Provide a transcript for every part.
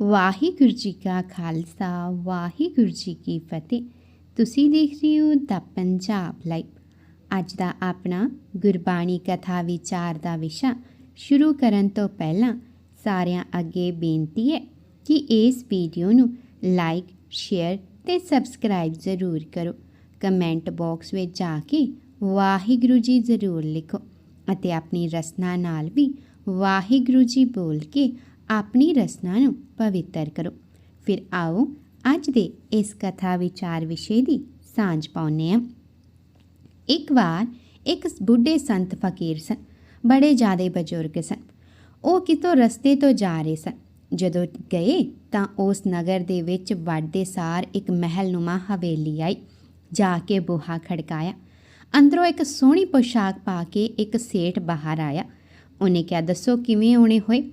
ਵਾਹਿਗੁਰੂ ਜੀ ਕਾ ਖਾਲਸਾ, ਵਾਹਿਗੁਰੂ ਜੀ ਕੀ ਫਤਿਹ। ਤੁਸੀਂ ਦੇਖ ਰਹੇ ਹੋ ਦਾ ਪੰਜਾਬ ਲਾਈਵ। ਅੱਜ ਦਾ ਆਪਣਾ ਗੁਰਬਾਣੀ ਕਥਾ ਵਿਚਾਰ ਦਾ ਵਿਸ਼ਾ ਸ਼ੁਰੂ ਕਰਨ ਤੋਂ ਪਹਿਲਾਂ ਸਾਰਿਆਂ ਅੱਗੇ ਬੇਨਤੀ ਹੈ ਕਿ ਇਸ ਵੀਡੀਓ ਨੂੰ ਲਾਈਕ, ਸ਼ੇਅਰ ਤੇ ਸਬਸਕ੍ਰਾਈਬ ਜ਼ਰੂਰ ਕਰੋ। ਕਮੈਂਟ ਬਾਕਸ ਵਿੱਚ ਜਾ ਕੇ ਵਾਹਿਗੁਰੂ ਜੀ ਜ਼ਰੂਰ ਲਿਖੋ ਅਤੇ ਆਪਣੀ ਰਸਨਾ ਨਾਲ ਵੀ ਵਾਹਿਗੁਰੂ ਜੀ ਬੋਲ ਕੇ ਆਪਣੀ ਰਸਨਾ ਨੂੰ ਪਵਿੱਤਰ ਕਰੋ। ਫਿਰ ਆਓ ਅੱਜ ਦੇ ਇਸ ਕਥਾ ਵਿਚਾਰ ਵਿਸ਼ੇ ਦੀ ਸਾਂਝ ਪਾਉਂਦੇ ਹਾਂ। ਇੱਕ ਵਾਰ ਇੱਕ ਬੁੱਢੇ ਸੰਤ ਫਕੀਰ ਸਨ। ਬੜੇ ਜ਼ਿਆਦੇ ਬਜ਼ੁਰਗ ਸਨ। ਉਹ ਕਿਤੋਂ ਰਸਤੇ ਤੋਂ ਜਾ ਰਹੇ ਸਨ। ਜਦੋਂ ਗਏ ਤਾਂ ਉਸ ਨਗਰ ਦੇ ਵਿੱਚ ਵੜਦੇ ਸਾਰ ਇੱਕ ਮਹਿਲਨੁਮਾ ਹਵੇਲੀ ਆਈ। ਜਾ ਕੇ ਬੂਹਾ ਖੜਕਾਇਆ। ਅੰਦਰੋਂ ਇੱਕ ਸੋਹਣੀ ਪੋਸ਼ਾਕ ਪਾ ਕੇ ਇੱਕ ਸੇਠ ਬਾਹਰ ਆਇਆ। ਉਹਨੇ ਕਿਹਾ, ਦੱਸੋ ਕਿਵੇਂ ਆਉਣੇ ਹੋਏ?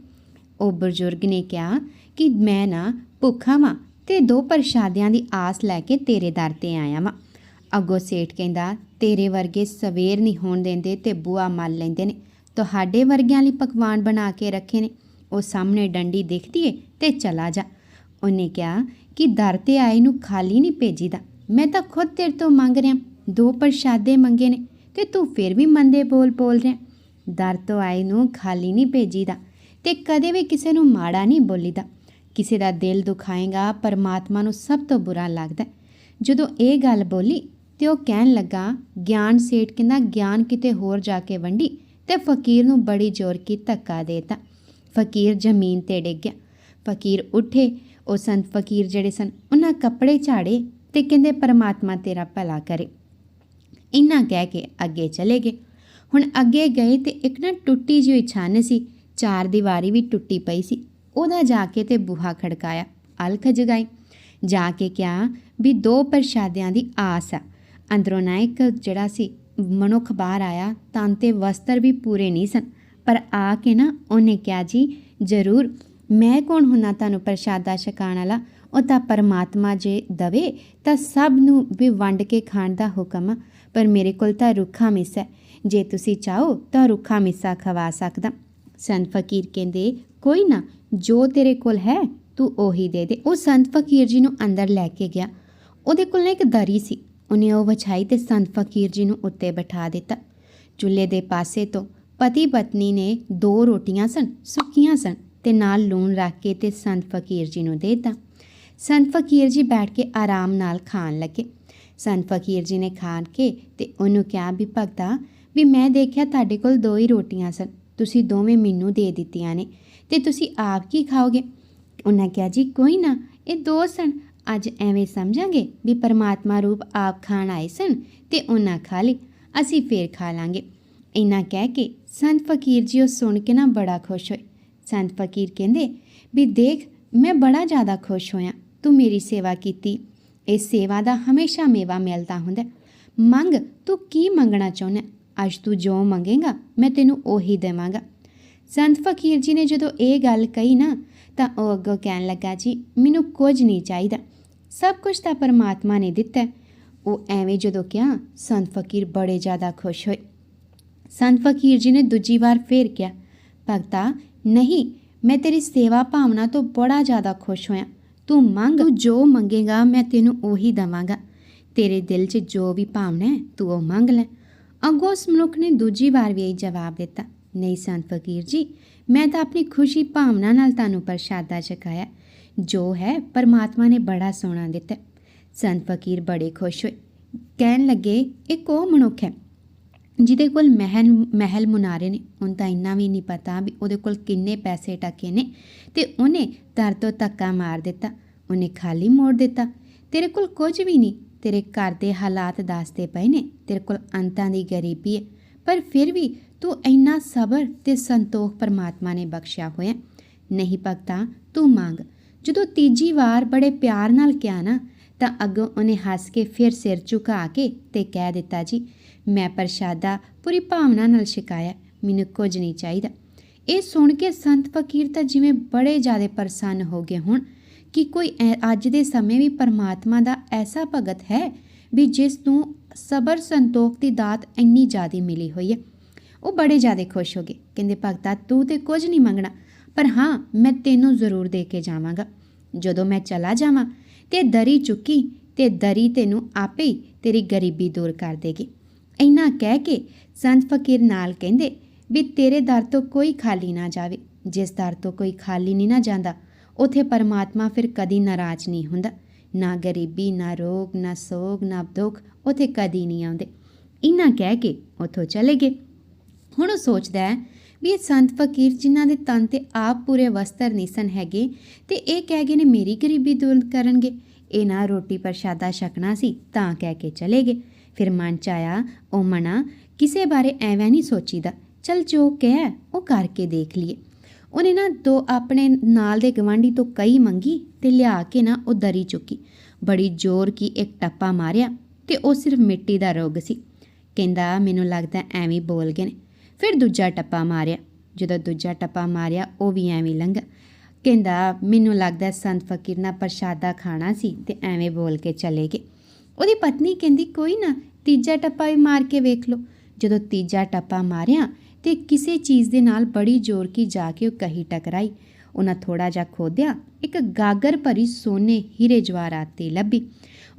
ਉਹ ਬਜ਼ੁਰਗ ਨੇ ਕਿਹਾ ਕਿ ਮੈਂ ਨਾ ਭੁੱਖਾ ਵਾਂ ਤੇ ਦੋ ਪ੍ਰਸ਼ਾਦਿਆਂ ਦੀ ਆਸ ਲੈ ਕੇ ਤੇਰੇ ਦਰ ਤੇ ਆਇਆ ਵਾਂ। ਅੱਗੋਂ ਸੇਠ ਕਹਿੰਦਾ, ਤੇਰੇ ਵਰਗੇ ਸਵੇਰ ਨਹੀਂ ਹੋਣ ਦਿੰਦੇ ਤੇ ਬੂਆ ਮਲ ਲੈਂਦੇ ਨੇ। ਤੁਹਾਡੇ ਵਰਗਿਆਂ ਲਈ ਪਕਵਾਨ ਬਣਾ ਕੇ ਰੱਖੇ ਨੇ। ਉਹ ਸਾਹਮਣੇ ਡੰਡੀ ਦਿਖਦੀ ਏ ਤੇ ਚਲਾ ਜਾ। ਉਹਨੇ ਕਿਹਾ ਕਿ ਦਰ ਤੇ ਆਏ ਨੂੰ ਖਾਲੀ ਨਹੀਂ ਭੇਜੀਦਾ। ਮੈਂ ਤਾਂ ਖੁਦ ਤੇਰੇ ਤੋਂ ਮੰਗ ਰਿਹਾ। ਦੋ ਪ੍ਰਸ਼ਾਦੇ ਮੰਗੇ ਨੇ ਤੇ ਤੂੰ ਫਿਰ ਵੀ ਮੰਦੇ ਬੋਲ ਬੋਲ ਰਿਹਾ। ਦਰ ਤੋਂ ਆਏ ਨੂੰ ਖਾਲੀ ਨਹੀਂ ਭੇਜੀਦਾ। ਤੇ ਕਦੇ ਵੀ ਕਿਸੇ ਨੂੰ ਮਾੜਾ ਨਹੀਂ ਬੋਲੀਦਾ। ਕਿਸੇ ਦਾ ਦਿਲ ਦੁਖਾਏਗਾ, ਪਰਮਾਤਮਾ ਨੂੰ ਸਭ ਤੋਂ ਬੁਰਾ ਲੱਗਦਾ ਜਦੋਂ ਇਹ ਗੱਲ ਬੋਲੀ ਤੇ ਉਹ ਕਹਿਣ ਲੱਗਾ, ਗਿਆਨ ਸੇਠ ਕਹਿੰਦਾ, ਗਿਆਨ ਕਿਤੇ ਹੋਰ ਜਾ ਕੇ ਵੰਡੀ ਤੇ ਫਕੀਰ ਨੂੰ ਬੜੀ ਜ਼ੋਰ ਕੀ ਧੱਕਾ ਦੇਤਾ। ਫਕੀਰ ਜ਼ਮੀਨ ਤੇ ਡਿੱਗ ਗਿਆ। ਫਕੀਰ ਉੱਠੇ। ਉਹ ਸੰਤ ਫਕੀਰ ਜਿਹੜੇ ਸਨ, ਉਹਨਾਂ ਕੱਪੜੇ ਝਾੜੇ ਤੇ ਕਹਿੰਦੇ, ਪਰਮਾਤਮਾ ਤੇਰਾ ਭਲਾ ਕਰੇ। ਇੰਨਾ ਕਹਿ ਕੇ ਅੱਗੇ ਚਲੇ ਗਏ। ਹੁਣ ਅੱਗੇ ਗਏ ਤੇ ਇੱਕ ਨਾ ਟੁੱਟੀ ਜਿਹੀ ਛਾਨ ਸੀ ਚਾਰ ਦੀਵਾਰੀ ਵੀ ਟੁੱਟੀ ਪਈ ਸੀ। ਉਹਦਾ ਜਾ ਕੇ ਤੇ ਬੂਹਾ ਖੜਕਾਇਆ, ਅਲਖ ਜਗਾਈ। ਜਾ ਕੇ ਕਿਹਾ ਵੀ ਦੋ ਪ੍ਰਸ਼ਾਦਿਆਂ ਦੀ ਆਸ ਆ। ਅੰਦਰੋਂ ਨਾ ਇੱਕ ਜਿਹੜਾ ਸੀ, ਮਨੁੱਖ ਬਾਹਰ ਆਇਆ, ਤਾਂ ਤੇ ਵਸਤਰ ਵੀ ਪੂਰੇ ਨਹੀਂ ਸਨ। ਪਰ ਆ ਕੇ ਨਾ ਉਹਨੇ ਕਿਹਾ, ਜੀ, ਜ਼ਰੂਰ, ਮੈਂ ਕੌਣ ਹੁੰਨਾ ਤੁਹਾਨੂੰ ਪ੍ਰਸ਼ਾਦਾ ਛਕਾਉਣ ਵਾਲਾ? ਉਹ ਤਾਂ ਪਰਮਾਤਮਾ ਜੇ ਦਵੇ, ਤਾਂ ਸਭ ਨੂੰ ਵੀ ਵੰਡ ਕੇ ਖਾਣ ਦਾ ਹੁਕਮ ਆ। ਪਰ ਮੇਰੇ ਕੋਲ ਤਾਂ ਰੁੱਖਾ ਮਿੱਸਾ ਹੈ। ਜੇ ਤੁਸੀਂ ਚਾਹੋ ਤਾਂ ਰੁੱਖਾ ਮਿਸਾ ਖਵਾ ਸਕਦਾ। ਸੰਤ ਫਕੀਰ ਕਹਿੰਦੇ, ਕੋਈ ਨਾ, ਜੋ ਤੇਰੇ ਕੋਲ ਹੈ, ਤੂੰ ਉਹੀ ਦੇ ਦੇ। ਉਹ ਸੰਤ ਫਕੀਰ ਜੀ ਨੂੰ ਅੰਦਰ ਲੈ ਕੇ ਗਿਆ। ਉਹਦੇ ਕੋਲ ਨਾ ਇੱਕ ਦਰੀ ਸੀ। ਉਹਨੇ ਉਹ ਵਿਛਾਈ ਤੇ ਸੰਤ ਫਕੀਰ ਜੀ ਨੂੰ ਉੱਤੇ ਬਿਠਾ ਦਿੱਤਾ। ਚੁੱਲ੍ਹੇ ਦੇ ਪਾਸੇ ਤੋਂ ਪਤੀ ਪਤਨੀ ਨੇ ਦੋ ਰੋਟੀਆਂ ਸਨ, ਸੁੱਕੀਆਂ ਸਨ ਤੇ ਨਾਲ ਲੂਣ ਰੱਖ ਕੇ ਤੇ ਸੰਤ ਫਕੀਰ ਜੀ ਨੂੰ ਦੇ ਦਿੱਤਾ। ਸੰਤ ਫਕੀਰ ਜੀ ਬੈਠ ਕੇ ਆਰਾਮ ਨਾਲ ਖਾਣ ਲੱਗੇ। ਸੰਤ ਫਕੀਰ ਜੀ ਨੇ ਖਾਣ ਕੇ ਤੇ ਉਹਨੂੰ ਕਿਹਾ ਵੀ, ਭਗਤਾ, ਵੀ ਮੈਂ ਦੇਖਿਆ ਤੁਹਾਡੇ ਕੋਲ ਦੋ ਹੀ ਰੋਟੀਆਂ ਸਨ। ਤੁਸੀਂ ਦੋਵੇਂ ਮੈਨੂੰ ਦੇ ਦਿੱਤੀਆਂ ਨੇ। ਤੇ ਤੁਸੀਂ ਆਪ ਕੀ ਖਾਓਗੇ? ਉਹਨਾਂ ਕਿਹਾ, ਜੀ, ਕੋਈ ਨਾ, ਇਹ ਦੋ ਸਨ। ਅੱਜ ਐਵੇਂ ਸਮਝਾਂਗੇ ਵੀ ਪਰਮਾਤਮਾ ਰੂਪ ਆਪ ਖਾਣ ਆਏ ਸਨ ਤੇ ਉਹਨਾਂ ਖਾ ਲਈ ਅਸੀਂ ਫੇਰ ਖਾ ਲਾਂਗੇ। ਇੰਨਾ ਕਹਿ ਕੇ ਸੰਤ ਫਕੀਰ ਜੀ ਉਹ ਸੁਣ ਕੇ ਨਾ ਬੜਾ ਖੁਸ਼ ਹੋਏ। ਸੰਤ ਫਕੀਰ ਕਹਿੰਦੇ, ਵੀ ਦੇਖ, ਮੈਂ ਬੜਾ ਜ਼ਿਆਦਾ ਖੁਸ਼ ਹੋਇਆ। ਤੂੰ ਮੇਰੀ ਸੇਵਾ ਕੀਤੀ। ਇਸ ਸੇਵਾ ਦਾ ਹਮੇਸ਼ਾ ਮੇਵਾ ਮਿਲਦਾ ਹੁੰਦਾ। ਮੰਗ, ਤੂੰ ਕੀ ਮੰਗਣਾ ਚਾਹੁੰਦਾ? ਅੱਜ ਤੂੰ ਜੋ ਮੰਗੇਗਾ, ਮੈਂ ਤੈਨੂੰ ਉਹੀ ਦੇਵਾਂਗਾ। ਸੰਤ ਫਕੀਰ ਜੀ ਨੇ ਜਦੋਂ ਇਹ ਗੱਲ ਕਹੀ ਨਾ, ਤਾਂ ਉਹ ਅੱਗੋਂ ਕਹਿਣ ਲੱਗਾ, ਜੀ, ਮੈਨੂੰ ਕੁਝ ਨਹੀਂ ਚਾਹੀਦਾ। ਸਭ ਕੁਝ ਤਾਂ ਪਰਮਾਤਮਾ ਨੇ ਦਿੱਤਾ ਉਹ ਐਵੇਂ ਜਦੋਂ ਕਿਹਾ, ਸੰਤ ਫਕੀਰ ਬੜੇ ਜ਼ਿਆਦਾ ਖੁਸ਼ ਹੋਏ। ਸੰਤ ਫਕੀਰ ਜੀ ਨੇ ਦੂਜੀ ਵਾਰ ਫੇਰ ਕਿਹਾ, ਭਗਤਾ, ਨਹੀਂ, ਮੈਂ ਤੇਰੀ ਸੇਵਾ ਭਾਵਨਾ ਤੋਂ ਬੜਾ ਜ਼ਿਆਦਾ ਖੁਸ਼ ਹੋਇਆ। ਤੂੰ ਮੰਗ। ਤੂੰ ਜੋ ਮੰਗੇਗਾ, ਮੈਂ ਤੈਨੂੰ ਉਹੀ ਦਵਾਂਗਾ। ਤੇਰੇ ਦਿਲ 'ਚ ਜੋ ਵੀ ਭਾਵਨਾ ਹੈ, ਤੂੰ ਉਹ ਮੰਗ ਲੈ। ਅੱਗੋਂ ਉਸ ਮਨੁੱਖ ਨੇ ਦੂਜੀ ਵਾਰ ਵੀ ਇਹ ਜਵਾਬ ਦਿੱਤਾ। ਨਹੀਂ ਸੰਤ ਫਕੀਰ ਜੀ, ਮੈਂ ਤਾਂ ਆਪਣੀ ਖੁਸ਼ੀ ਭਾਵਨਾ ਨਾਲ ਤੁਹਾਨੂੰ ਪ੍ਰਸ਼ਾਦਾ ਛਕਾਇਆ। ਜੋ ਹੈ, ਪਰਮਾਤਮਾ ਨੇ ਬੜਾ ਸੋਹਣਾ ਦਿੱਤਾ। ਸੰਤ ਫਕੀਰ ਬੜੇ ਖੁਸ਼ ਹੋਏ। ਕਹਿਣ ਲੱਗੇ, ਇੱਕ ਉਹ ਮਨੁੱਖ ਹੈ, ਜਿਹਦੇ ਕੋਲ ਮਹਿਲ ਮਹਿਲ ਮੁਨਾਰੇ ਨੇ। ਉਹਨੂੰ ਤਾਂ ਇੰਨਾ ਵੀ ਨਹੀਂ ਪਤਾ ਵੀ ਉਹਦੇ ਕੋਲ ਕਿੰਨੇ ਪੈਸੇ ਟਕੇ ਨੇ ਤੇ ਉਹਨੇ ਦਰ ਤੋਂ ਧੱਕਾ ਮਾਰ ਦਿੱਤਾ। ਉਹਨੇ ਖਾਲੀ ਮੋੜ ਦਿੱਤਾ। ਤੇਰੇ ਕੋਲ ਕੁਝ ਵੀ ਨਹੀਂ। ਤੇਰੇ ਘਰ ਦੇ ਹਾਲਾਤ ਦੱਸਦੇ ਪਏ ਨੇ। ਤੇਰੇ ਕੋਲ ਅੰਤਾਂ ਦੀ ਗਰੀਬੀ ਹੈ। ਪਰ ਫਿਰ ਵੀ ਤੂੰ ਇੰਨਾ ਸਬਰ ਤੇ ਸੰਤੋਖ ਪਰਮਾਤਮਾ ਨੇ ਬਖਸ਼ਿਆ ਹੋਇਆ। ਨਹੀਂ ਭਗਤਾ, ਤੂੰ ਮੰਗ। ਜਦੋਂ ਤੀਜੀ ਵਾਰ ਬੜੇ ਪਿਆਰ ਨਾਲ ਕਿਹਾ ਨਾ, ਤਾਂ ਅੱਗੋਂ ਉਹਨੇ ਹੱਸ ਕੇ ਫਿਰ ਸਿਰ ਝੁਕਾ ਕੇ ਤੇ ਕਹਿ ਦਿੱਤਾ, ਜੀ, ਮੈਂ ਪ੍ਰਸ਼ਾਦਾ ਪੂਰੀ ਭਾਵਨਾ ਨਾਲ ਛਕਾਇਆ। ਮੈਨੂੰ ਕੁਝ ਨਹੀਂ ਚਾਹੀਦਾ। ਇਹ ਸੁਣ ਕੇ ਸੰਤ ਫਕੀਰ ਤਾਂ ਜਿਵੇਂ ਬੜੇ ਜ਼ਿਆਦਾ ਪ੍ਰਸੰਨ ਹੋ ਗਏ ਹੁਣ ਕਿ ਕੋਈ ਐ- ਅੱਜ ਦੇ ਸਮੇਂ ਵੀ ਪਰਮਾਤਮਾ ਦਾ ਐਸਾ ਭਗਤ ਹੈ ਵੀ ਜਿਸ ਨੂੰ ਸਬਰ ਸੰਤੋਖ ਦੀ ਦਾਤ ਇੰਨੀ ਜ਼ਿਆਦੀ ਮਿਲੀ ਹੋਈ ਹੈ। ਉਹ ਬੜੇ ਜ਼ਿਆਦਾ ਖੁਸ਼ ਹੋ ਗਏ। ਕਹਿੰਦੇ, ਭਗਤਾ, ਤੂੰ ਤੇ ਕੁਝ ਨਹੀਂ ਮੰਗਣਾ, ਪਰ ਹਾਂ, ਮੈਂ ਤੈਨੂੰ ਜ਼ਰੂਰ ਦੇ ਕੇ ਜਾਵਾਂਗਾ। ਜਦੋਂ ਮੈਂ ਚਲਾ ਜਾਵਾਂ, ਤੇ ਦਰੀ ਚੁੱਕੀ, ਤੇ ਦਰੀ ਤੈਨੂੰ ਆਪੇ ਤੇਰੀ ਗਰੀਬੀ ਦੂਰ ਕਰ ਦੇਗੀ। ਇੰਨਾ ਕਹਿ ਕੇ ਸੰਤ ਫਕੀਰ ਨਾਲ ਕਹਿੰਦੇ ਵੀ ਤੇਰੇ ਦਰ ਤੋਂ ਕੋਈ ਖਾਲੀ ਨਾ ਜਾਵੇ। ਜਿਸ ਦਰ ਤੋਂ ਕੋਈ ਖਾਲੀ ਨਹੀਂ ਨਾ ਜਾਂਦਾ, ਉਥੇ ਪਰਮਾਤਮਾ ਫਿਰ ਕਦੀ ਨਾਰਾਜ਼ ਨਹੀਂ ਹੁੰਦਾ। ਨਾ ਗਰੀਬੀ, ਨਾ ਰੋਗ, ਨਾ ਸੋਗ, ਨਾ ਦੁੱਖ, ਉਥੇ ਕਦੀ ਨਹੀਂ ਆਉਂਦੇ। ਇੰਨਾ ਕਹਿ ਕੇ ਉਥੋਂ ਚਲੇ ਗਏ। ਹੁਣ ਉਹ ਸੋਚਦਾ ਹੈ ਵੀ ਇਹ ਸੰਤ ਫਕੀਰ ਜਿਨ੍ਹਾਂ ਦੇ ਤਨ ਤੇ ਆਪ ਪੂਰੇ ਵਸਤਰ ਨਹੀਂ ਸਨ ਹੈਗੇ, ਤੇ ਇਹ ਕਹਿ ਗਏ ਨੇ ਮੇਰੀ ਗਰੀਬੀ ਦੂਰ ਕਰਨਗੇ। ਇਹ ਨਾ ਰੋਟੀ ਪ੍ਰਸ਼ਾਦਾ ਛਕਣਾ ਸੀ, ਤਾਂ ਕਹਿ ਕੇ ਚਲੇ ਗਏ। ਫਿਰ ਮਨ ਚ ਆਇਆ, ਉਹ ਮਨਾ, ਕਿਸੇ ਬਾਰੇ ਐਵੇਂ ਨਹੀਂ ਸੋਚੀਦਾ। ਚਲ ਜੋ ਕਹਿ, ਉਹ ਕਰਕੇ ਦੇਖ ਲਈਏ। ਉਹਨੇ ਨਾ ਦੋ ਆਪਣੇ ਨਾਲ ਦੇ ਗਵਾਂਢੀ ਤੋਂ ਕਈ ਮੰਗੀ ਤੇ ਲਿਆ ਕੇ ਨਾ ਉਹ ਦਰੀ ਚੁੱਕੀ। ਬੜੀ ਜ਼ੋਰ ਕੀ ਇੱਕ ਟੱਪਾ ਮਾਰਿਆ ਤੇ ਉਹ ਸਿਰਫ ਮਿੱਟੀ ਦਾ ਰੋਗ ਸੀ। ਕਹਿੰਦਾ, ਮੈਨੂੰ ਲੱਗਦਾ ਐਵੇਂ ਬੋਲ ਗਏ ਨੇ। ਫਿਰ ਦੂਜਾ ਟੱਪਾ ਮਾਰਿਆ। ਜਦੋਂ ਦੂਜਾ ਟੱਪਾ ਮਾਰਿਆ, ਉਹ ਵੀ ਐਵੇਂ ਲੰਘਾ ਕਹਿੰਦਾ, ਮੈਨੂੰ ਲੱਗਦਾ ਸੰਤ ਫਕੀਰ ਨਾਲ ਪ੍ਰਸ਼ਾਦਾ ਖਾਣਾ ਸੀ ਤੇ ਐਵੇਂ ਬੋਲ ਕੇ ਚਲੇ ਗਏ। ਉਹਦੀ ਪਤਨੀ ਕਹਿੰਦੀ, ਕੋਈ ਨਾ, ਤੀਜਾ ਟੱਪਾ ਵੀ ਮਾਰ ਕੇ ਵੇਖ ਲਓ। ਜਦੋਂ ਤੀਜਾ ਟੱਪਾ ਮਾਰਿਆ ਤੇ ਕਿਸੇ ਚੀਜ਼ ਦੇ ਨਾਲ ਬੜੀ ਜ਼ੋਰ ਕੀ ਜਾ ਕੇ ਉਹ ਕਹੀ ਟਕਰਾਈ। ਉਹਨਾਂ ਥੋੜਾ ਜਿਹਾ ਖੋਦਿਆ, ਇੱਕ ਗਾਗਰ ਭਰੀ ਸੋਨੇ ਹੀਰੇ ਜਵਾਹਰਾਤ ਤੇ ਲੱਭੀ।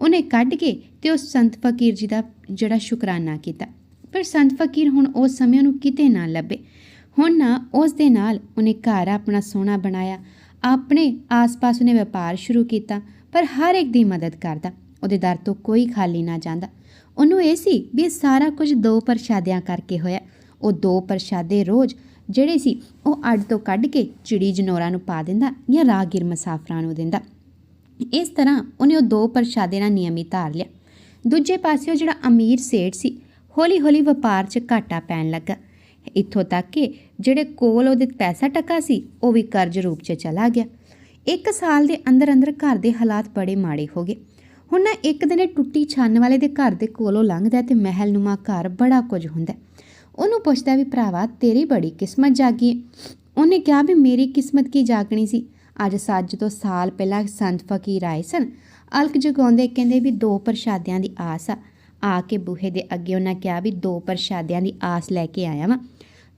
ਉਹਨੇ ਕੱਢ ਕੇ ਤੇ ਉਸ ਸੰਤ ਫਕੀਰ ਜੀ ਦਾ ਜਿਹੜਾ ਸ਼ੁਕਰਾਨਾ ਕੀਤਾ। ਪਰ ਸੰਤ ਫਕੀਰ ਹੁਣ ਉਸ ਸਮੇਂ ਨੂੰ ਕਿਤੇ ਨਾ ਲੱਭੇ। ਹੁਣ ਨਾ ਉਸ ਦੇ ਨਾਲ ਉਹਨੇ ਘਰ ਆਪਣਾ ਸੋਹਣਾ ਬਣਾਇਆ। ਆਪਣੇ ਆਸ-ਪਾਸ ਉਹਨੇ ਵਪਾਰ ਸ਼ੁਰੂ ਕੀਤਾ, ਪਰ ਹਰ ਇੱਕ ਦੀ ਮਦਦ ਕਰਦਾ। ਉਹਦੇ ਦਰ ਤੋਂ ਕੋਈ ਖਾਲੀ ਨਾ ਜਾਂਦਾ। ਉਹਨੂੰ ਇਹ ਸੀ ਵੀ ਇਹ ਸਾਰਾ ਕੁਝ ਦੋ ਪ੍ਰਸ਼ਾਦਿਆਂ ਕਰਕੇ ਹੋਇਆ। ਉਹ ਦੋ ਪ੍ਰਸ਼ਾਦੇ ਰੋਜ਼ ਜਿਹੜੇ ਸੀ ਉਹ ਅੱਡ ਤੋਂ ਕੱਢ ਕੇ ਚਿੜੀ ਜਨੋਰਾਂ ਨੂੰ ਪਾ ਦਿੰਦਾ ਜਾਂ ਰਾਹਗੀਰ ਮੁਸਾਫਰਾਂ ਨੂੰ ਦਿੰਦਾ। ਇਸ ਤਰ੍ਹਾਂ ਉਹਨੇ ਉਹ ਦੋ ਪ੍ਰਸ਼ਾਦੇ ਨਾਲ ਨਿਯਮਿਤ ਧਾਰ ਲਿਆ। ਦੂਜੇ ਪਾਸੇ ਉਹ ਜਿਹੜਾ ਅਮੀਰ ਸੇਠ ਸੀ, ਹੌਲੀ-ਹੌਲੀ ਵਪਾਰ 'ਚ ਘਾਟਾ ਪੈਣ ਲੱਗਾ। ਇੱਥੋਂ ਤੱਕ ਕਿ ਜਿਹੜੇ ਕੋਲ ਉਹਦੇ ਪੈਸਾ ਟਕਾ ਸੀ, ਉਹ ਵੀ ਕਰਜ਼ ਰੂਪ 'ਚ ਚਲਾ ਗਿਆ। ਇੱਕ ਸਾਲ ਦੇ ਅੰਦਰ ਅੰਦਰ ਘਰ ਦੇ ਹਾਲਾਤ ਬੜੇ ਮਾੜੇ ਹੋ ਗਏ। ਹੁਣ ਨਾ ਇੱਕ ਦਿਨ ਟੁੱਟੀ ਛੰਨ ਵਾਲੇ ਦੇ ਘਰ ਦੇ ਕੋਲੋਂ ਲੰਘਦਾ ਤੇ ਮਹਿਲ ਨੂਮਾ ਘਰ ਬੜਾ ਕੁਝ ਹੁੰਦਾ। ਉਹਨੂੰ ਪੁੱਛਦਾ ਵੀ ਭਰਾਵਾ, ਤੇਰੀ ਬੜੀ ਕਿਸਮਤ ਜਾਗੀ ਹੈ। ਉਹਨੇ ਕਿਹਾ ਵੀ ਮੇਰੀ ਕਿਸਮਤ ਕੀ ਜਾਗਣੀ ਸੀ? ਅੱਜ ਸੱਜ ਤੋਂ ਸਾਲ ਪਹਿਲਾਂ ਸੰਤ ਫਕੀਰ ਆਏ ਸਨ। ਅਲਕ ਜਗਾਉਂਦੇ ਕਹਿੰਦੇ ਵੀ ਦੋ ਪ੍ਰਸ਼ਾਦਿਆਂ ਦੀ ਆਸ ਆ। ਆ ਕੇ ਬੂਹੇ ਦੇ ਅੱਗੇ ਉਹਨਾਂ ਕਿਹਾ ਵੀ ਦੋ ਪ੍ਰਸ਼ਾਦਿਆਂ ਦੀ ਆਸ ਲੈ ਕੇ ਆਇਆ ਵਾਂ।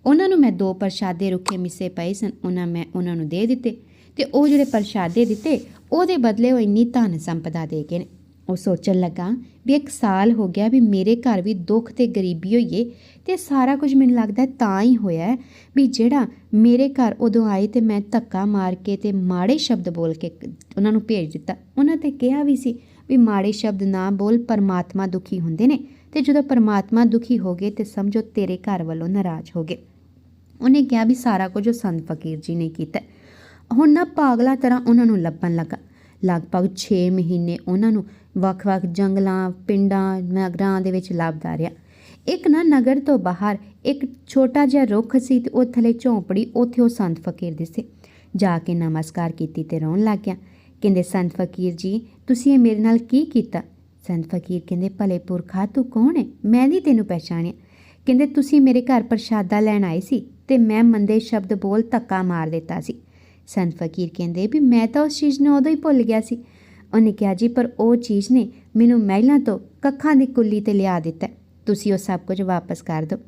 ਉਹਨਾਂ ਨੂੰ ਮੈਂ ਦੋ ਪ੍ਰਸ਼ਾਦੇ ਰੁੱਖੇ ਮਿੱਸੇ ਪਏ ਸਨ। ਉਹਨਾਂ ਮੈਂ ਉਹਨਾਂ ਨੂੰ ਦੇ ਦਿੱਤੇ ਤੇ ਉਹ ਜਿਹੜੇ ਪ੍ਰਸ਼ਾਦੇ ਦਿੱਤੇ, ਉਹਦੇ ਬਦਲੇ ਉਹ ਇੰਨੀ ਧਨ ਸੰਪਦਾ ਦੇ ਗਏ ਨੇ। ਉਹ ਸੋਚਣ ਲੱਗਾ ਵੀ ਇੱਕ ਸਾਲ ਹੋ ਗਿਆ ਵੀ ਮੇਰੇ ਘਰ ਵੀ ਦੁੱਖ ਤੇ ਗਰੀਬੀ ਹੋਈਏ ਤੇ ਸਾਰਾ ਕੁਝ ਮੈਨੂੰ ਲੱਗਦਾ ਤਾਂ ਹੀ ਹੋਇਆ ਵੀ ਜਿਹੜਾ ਮੇਰੇ ਘਰ ਉਦੋਂ ਆਏ ਤੇ ਮੈਂ ਧੱਕਾ ਮਾਰ ਕੇ ਤੇ ਮਾੜੇ ਸ਼ਬਦ ਬੋਲ ਕੇ ਉਹਨਾਂ ਨੂੰ ਭੇਜ ਦਿੱਤਾ। ਉਹਨਾਂ ਤੇ ਕਿਹਾ ਵੀ ਸੀ ਵੀ ਮਾੜੇ ਸ਼ਬਦ ਨਾ ਬੋਲ, ਪਰਮਾਤਮਾ ਦੁਖੀ ਹੁੰਦੇ ਨੇ ਤੇ ਜਦੋਂ ਪਰਮਾਤਮਾ ਦੁਖੀ ਹੋ ਗਏ ਤੇ ਸਮਝੋ ਤੇਰੇ ਘਰ ਵੱਲੋਂ ਨਾਰਾਜ਼ ਹੋ ਗਏ। ਉਹਨੇ ਕਿਹਾ ਵੀ ਸਾਰਾ ਕੁਝ ਉਹ ਸੰਤ ਫਕੀਰ ਜੀ ਨੇ ਕੀਤਾ। ਹੁਣ ਨਾ ਪਾਗਲਾ ਤਰ੍ਹਾਂ ਉਹਨਾਂ ਨੂੰ ਲੱਭਣ ਲੱਗਾ। ਲਗਭਗ 6 ਮਹੀਨੇ ਉਹਨਾਂ ਨੂੰ ਵੱਖ-ਵੱਖ ਜੰਗਲਾਂ, ਪਿੰਡਾਂ ਨਗਰਾਂ ਦੇ ਵਿੱਚ ਲੱਭਦਾ ਰਿਹਾ। ਇੱਕ ਨਾ ਨਗਰ ਤੋਂ ਬਾਹਰ ਇੱਕ ਛੋਟਾ ਜਿਹਾ ਰੁੱਖ ਸੀ ਤੇ ਉਹ ਥਲੇ ਝੌਂਪੜੀ, ਉੱਥੇ ਉਹ ਸੰਤ ਫਕੀਰ ਦਿਸੇ ਜਾ ਕੇ ਨਮਸਕਾਰ ਕੀਤੀ ਤੇ ਰੋਣ ਲੱਗ ਗਿਆ। ਕਹਿੰਦੇ, ਸੰਤ ਫਕੀਰ ਜੀ, ਤੁਸੀਂ ਇਹ ਮੇਰੇ ਨਾਲ ਕੀ ਕੀਤਾ? ਸੰਤ ਫਕੀਰ ਕਹਿੰਦੇ, ਭਲੇ ਪੁਰਖਾ ਤੂੰ ਕੌਣ ਹੈ? ਮੈਂ ਨਹੀਂ ਤੈਨੂੰ ਪਛਾਣਿਆ ਕਹਿੰਦੇ, ਤੁਸੀਂ ਮੇਰੇ ਘਰ ਪ੍ਰਸ਼ਾਦਾ ਲੈਣ ਆਏ ਸੀ ਤੇ ਮੈਂ ਮੰਦੇ ਸ਼ਬਦ ਬੋਲ ਧੱਕਾ ਮਾਰ ਦਿੱਤਾ ਸੀ। ਸੰਤ ਫਕੀਰ ਕਹਿੰਦੇ, ਵੀ ਮੈਂ ਤਾਂ ਉਸ ਚੀਜ਼ ਨੂੰ ਉਦੋਂ ਹੀ ਭੁੱਲ ਗਿਆ ਸੀ ਉਹਨੇ ਕਿਹਾ, ਜੀ, ਪਰ ਉਹ ਚੀਜ਼ ਨੇ ਮੈਨੂੰ ਮਹਿਲਾਂ ਤੋਂ ਕੱਖਾਂ ਦੀ ਕੁੱਲੀ ਤੇ ਲਿਆ ਦਿੱਤਾ। ਤੁਸੀਂ ਉਹ ਸਭ ਕੁਝ ਵਾਪਸ ਕਰ ਦਿਓ।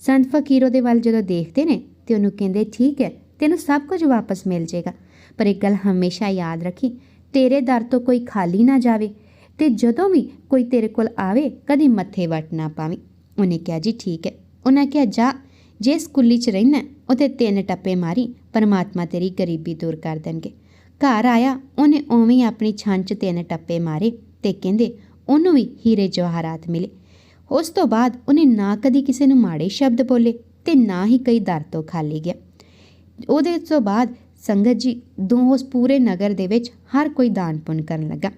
ਸੰਤ ਫਕੀਰ ਉਹਦੇ ਵੱਲ ਜਦੋਂ ਦੇਖਦੇ ਨੇ ਤੇ ਉਹਨੂੰ ਕਹਿੰਦੇ, ਠੀਕ ਹੈ, ਤੈਨੂੰ ਸਭ ਕੁਝ ਵਾਪਸ ਮਿਲ ਜਾਏਗਾ। ਪਰ ਇੱਕ ਗੱਲ ਹਮੇਸ਼ਾ ਯਾਦ ਰੱਖੀ, ਤੇਰੇ ਦਰ ਤੋਂ ਕੋਈ ਖਾਲੀ ਨਾ ਜਾਵੇ ਤੇ ਜਦੋਂ ਵੀ ਕੋਈ ਤੇਰੇ ਕੋਲ ਆਵੇ, ਕਦੀ ਮੱਥੇ ਵੱਟ ਨਾ ਪਾਵੀਂ। ਉਹਨੇ ਕਿਹਾ, ਜੀ, ਠੀਕ ਹੈ। ਉਹਨਾਂ ਕਿਹਾ, ਜਾ ਜਿਸ ਕੁੱਲੀ 'ਚ ਰਹਿਣਾ ਉਤੇ ਤਿੰਨ ਟੱਪੇ ਮਾਰੀ, ਪਰਮਾਤਮਾ ਤੇਰੀ ਗਰੀਬੀ ਦੂਰ ਕਰ ਦੇਣਗੇ। ਘਰ ਆਇਆ, ਉਹਨੇ ਉਵੇਂ ਆਪਣੀ ਛੰਨ 'ਚ ਤਿੰਨ ਟੱਪੇ ਮਾਰੇ ਤੇ ਕਹਿੰਦੇ, ਉਹਨੂੰ ਵੀ ਹੀਰੇ ਜਵਾਹਰਾਤ ਮਿਲੇ। ਉਸ ਤੋਂ ਬਾਅਦ ਉਹਨੇ ਨਾ ਕਦੀ ਕਿਸੇ ਨੂੰ ਮਾੜੇ ਸ਼ਬਦ ਬੋਲੇ ਤੇ ਨਾ ਹੀ ਕਈ ਦਰ ਤੋਂ ਖਾਲੀ ਗਿਆ। ਉਹਦੇ ਤੋਂ ਬਾਅਦ ਸੰਗਤ ਜੀ ਦੋ ਉਸ ਪੂਰੇ ਨਗਰ ਦੇ ਵਿੱਚ ਹਰ ਕੋਈ ਦਾਨ ਪੁੰਨ ਕਰਨ ਲੱਗਾ।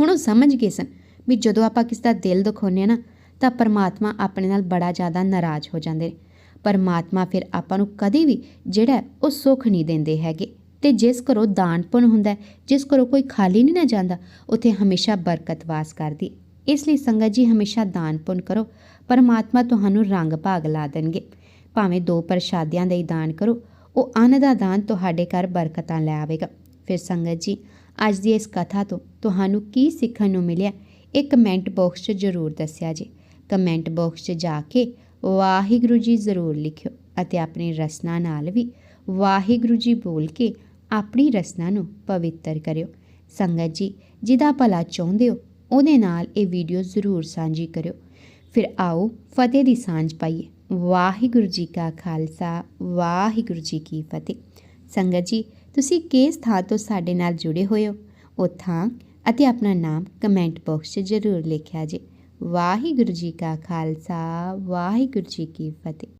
ਹੁਣ ਉਹ ਸਮਝ ਗਏ ਸਨ ਵੀ ਜਦੋਂ ਆਪਾਂ ਕਿਸੇ ਦਾ ਦਿਲ ਦਿਖਾਉਂਦੇ ਹਾਂ ਨਾ, ਤਾਂ ਪਰਮਾਤਮਾ ਆਪਣੇ ਨਾਲ ਬੜਾ ਜ਼ਿਆਦਾ ਨਾਰਾਜ਼ ਹੋ ਜਾਂਦੇ ਨੇ। ਪਰਮਾਤਮਾ ਫਿਰ ਆਪਾਂ ਨੂੰ ਕਦੇ ਵੀ ਜਿਹੜਾ ਉਹ ਸੁੱਖ ਨਹੀਂ ਦਿੰਦੇ ਹੈਗੇ। ਤੇ ਜਿਸ ਘਰੋਂ ਦਾਨ ਪੁੰਨ ਹੁੰਦਾ ਜਿਸ ਘਰੋਂ ਕੋਈ ਖਾਲੀ ਨਹੀਂ ਨਾ ਜਾਂਦਾ, ਉੱਥੇ ਹਮੇਸ਼ਾ ਬਰਕਤ ਵਾਸ ਕਰਦੀ। ਇਸ ਲਈ ਸੰਗਤ ਜੀ ਹਮੇਸ਼ਾ ਦਾਨ ਪੁੰਨ ਕਰੋ, ਪਰਮਾਤਮਾ ਤੁਹਾਨੂੰ ਰੰਗ ਭਾਗ ਲਾ ਦੇਣਗੇ। ਭਾਵੇਂ ਦੋ ਪ੍ਰਸ਼ਾਦਿਆਂ ਦਾ ਹੀ ਦਾਨ ਕਰੋ, ਉਹ ਅੰਨ ਦਾ ਦਾਨ ਤੁਹਾਡੇ ਘਰ ਬਰਕਤਾਂ ਲੈ ਆਵੇਗਾ। ਫਿਰ ਸੰਗਤ ਜੀ, ਅੱਜ ਦੀ ਇਸ ਕਥਾ ਤੋਂ ਤੁਹਾਨੂੰ ਕੀ ਸਿੱਖਣ ਨੂੰ ਮਿਲਿਆ ਇਹ ਕਮੈਂਟ ਬਾਕਸ 'ਚ ਜ਼ਰੂਰ ਦੱਸਿਆ ਜੀ। ਕਮੈਂਟ ਬਾਕਸ 'ਚ ਜਾ ਕੇ ਵਾਹਿਗੁਰੂ ਜੀ ਜ਼ਰੂਰ ਲਿਖਿਓ ਅਤੇ ਆਪਣੀ ਰਸਨਾ ਨਾਲ ਵੀ ਵਾਹਿਗੁਰੂ ਜੀ ਬੋਲ ਕੇ ਆਪਣੀ ਰਸਨਾ ਨੂੰ ਪਵਿੱਤਰ ਕਰਿਓ। ਸੰਗਤ ਜੀ, ਜਿਹਦਾ ਭਲਾ ਚਾਹੁੰਦੇ ਹੋ, ਉਹਦੇ ਨਾਲ ਇਹ ਵੀਡੀਓ ਜ਼ਰੂਰ ਸਾਂਝੀ ਕਰਿਓ। ਫਿਰ ਆਓ ਫਤਿਹ ਦੀ ਸਾਂਝ ਪਾਈਏ। ਵਾਹਿਗੁਰੂ ਜੀ ਕਾ ਖਾਲਸਾ, ਵਾਹਿਗੁਰੂ ਜੀ ਕੀ ਫਤਿਹ। ਸੰਗਤ ਜੀ, ਤੁਸੀਂ ਕਿਸ ਥਾਂ ਤੋਂ ਸਾਡੇ ਨਾਲ ਜੁੜੇ ਹੋਏ ਹੋ? ਉਹ ਥਾਂ ਅਤੇ ਆਪਣਾ ਨਾਮ ਕਮੈਂਟ ਬਾਕਸ 'ਚ ਜ਼ਰੂਰ ਲਿਖਿਆ ਜੇ। ਵਾਹਿਗੁਰੂ ਜੀ ਕਾ ਖਾਲਸਾ, ਵਾਹਿਗੁਰੂ ਜੀ ਕੀ ਫਤਿਹ।